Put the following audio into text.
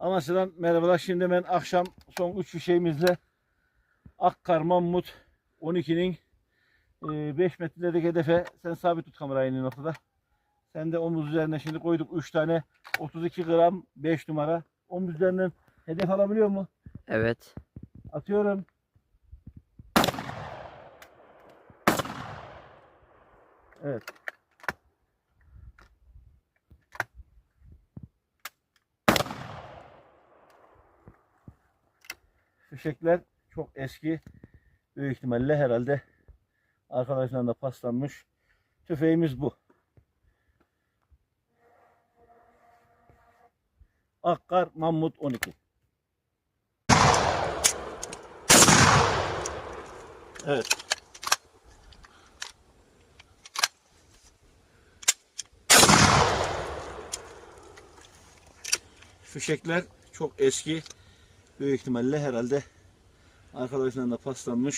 Amasya'dan merhabalar. Şimdi ben akşam son 3 fişeğimizle Akkar Mammut 12'nin 5 metredeki hedefe sen sabit tut kamerayı en noktada. Sen de omuz üzerine şimdi koyduk 3 tane 32 gram 5 numara. Omuz üzerinden hedef alabiliyor mu? Evet. Atıyorum. Evet. Fişekler çok eski. Büyük ihtimalle herhalde arkadaşlar da paslanmış. Tüfeğimiz bu. Akkar Mammut 12. Evet. Fişekler çok eski. Büyük ihtimalle herhalde arkadaşlarına da paslanmış.